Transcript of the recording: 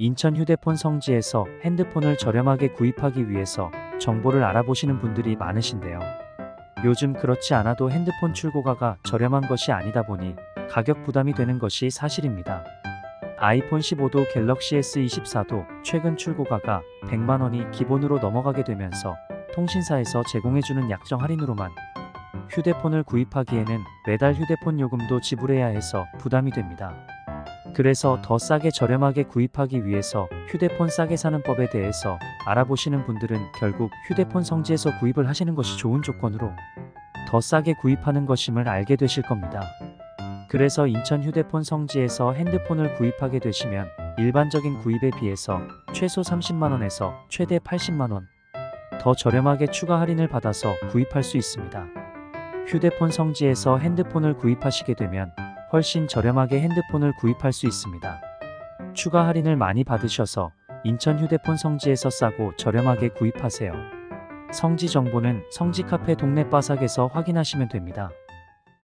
인천 휴대폰 성지에서 핸드폰을 저렴하게 구입하기 위해서 정보를 알아보시는 분들이 많으신데요. 요즘 그렇지 않아도 핸드폰 출고가가 저렴한 것이 아니다 보니 가격 부담이 되는 것이 사실입니다. 아이폰 15도 갤럭시 S24도 최근 출고가가 100만 원이 기본으로 넘어가게 되면서 통신사에서 제공해주는 약정 할인으로만 휴대폰을 구입하기에는 매달 휴대폰 요금도 지불해야 해서 부담이 됩니다. 그래서 더 싸게 저렴하게 구입하기 위해서 휴대폰 싸게 사는 법에 대해서 알아보시는 분들은 결국 휴대폰 성지에서 구입을 하시는 것이 좋은 조건으로 더 싸게 구입하는 것임을 알게 되실 겁니다. 그래서 인천 휴대폰 성지에서 핸드폰을 구입하게 되시면 일반적인 구입에 비해서 최소 30만원에서 최대 80만원 더 저렴하게 추가 할인을 받아서 구입할 수 있습니다. 휴대폰 성지에서 핸드폰을 구입하시게 되면 훨씬 저렴하게 핸드폰을 구입할 수 있습니다. 추가 할인을 많이 받으셔서 인천 휴대폰 성지에서 싸고 저렴하게 구입하세요. 성지 정보는 성지 카페 동네 바삭에서 확인하시면 됩니다.